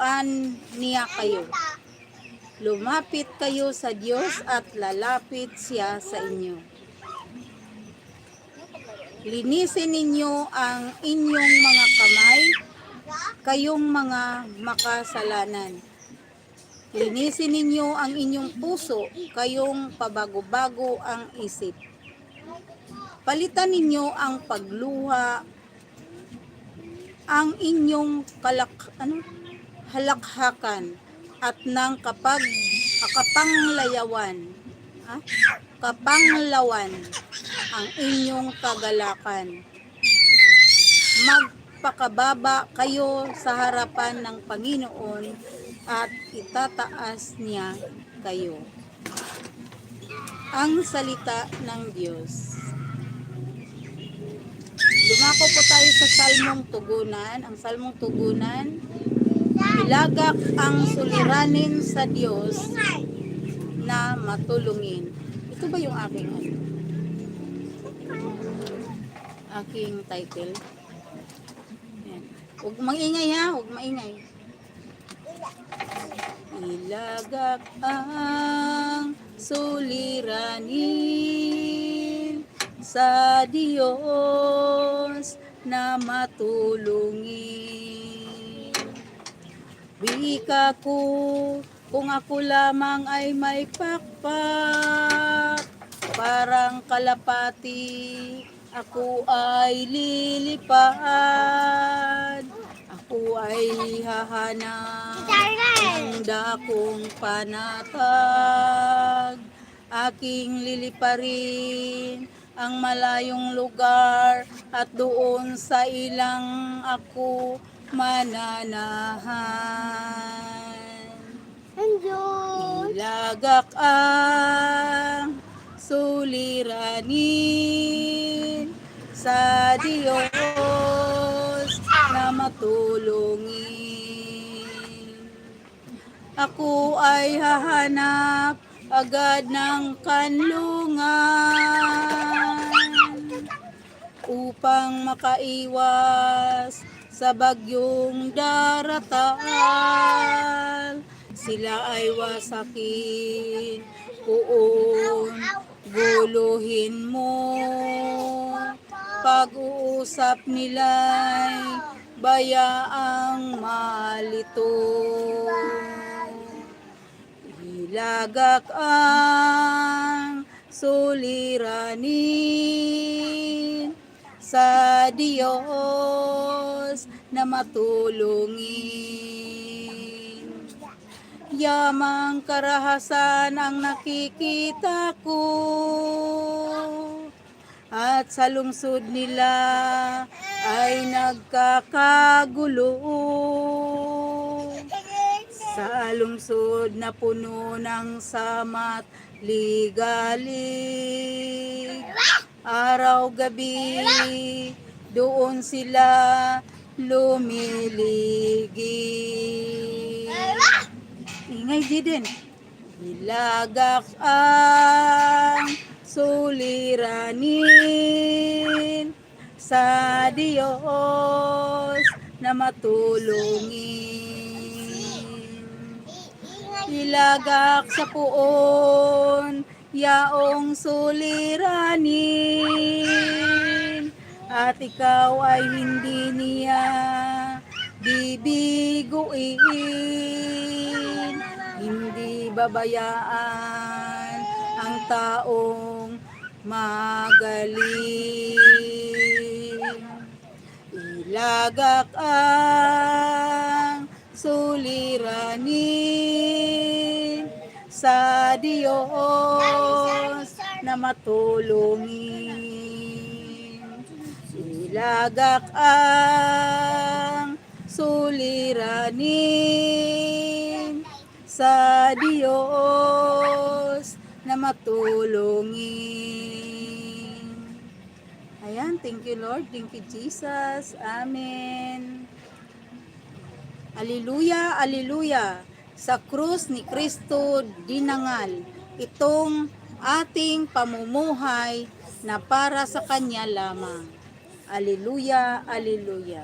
turuan niya kayo. Lumapit kayo sa Diyos at lalapit siya sa inyo. Linisin ninyo ang inyong mga kamay, kayong mga makasalanan. Linisin ninyo ang inyong puso, kayong pabago-bago ang isip. Palitan ninyo ang pagluha, ang inyong kalak, ano, halakhakan at ng kapag kapanglayawan ha? kapanglawan ang inyong kagalakan magpakababa kayo sa harapan ng Panginoon at itataas niya kayo ang salita ng Diyos Dumako po tayo sa salmong tugunan. Ang salmong tugunan, ilagak ang suliranin sa Diyos na matulungin. Ito ba yung aking ano? Aking title. Yan. Huwag maingay ha, huwag maingay. Ilagak ang suliranin sa Diyos na matulungin. Bika ko kung ako lamang ay may pakpak, parang kalapati, ako ay lilipad. Ako ay hahanap ng dakong panatag. Aking liliparin ang malayong lugar at doon sa ilang ako mananahan. Ilagak ang suliranin sa Diyos na matulungin. Ako ay hahanap agad ng kanlungan upang makaiwas sa bagyong daratal. Sila ay wasakin, uon, guluhin mo. Pag-uusap nila'y bayaang malito. Ilagak ang suliranin sa Diyos na matulungin. Yamang karahasan ang nakikita ko at sa lungsod nila ay nagkakagulo. Sa lungsod na puno ng samat ligalig Araw-gabi doon sila lumiligid Ingay din Ilagak ang suliranin sa Diyos na matulungin. Ilagak sa puon, yaong suliranin, at ikaw ay hindi niya bibiguin, hindi babayaan ang taong magaling. Ilagak ang suliranin sa Diyos na matulungin. Ilagak ang suliranin sa Diyos na matulungin. Ayan, thank you Lord, thank you Jesus. Amen. Aleluya, aleluya. Sa krus ni Kristo dinangal itong ating pamumuhay na para sa Kanya lamang. Aleluya, aleluya.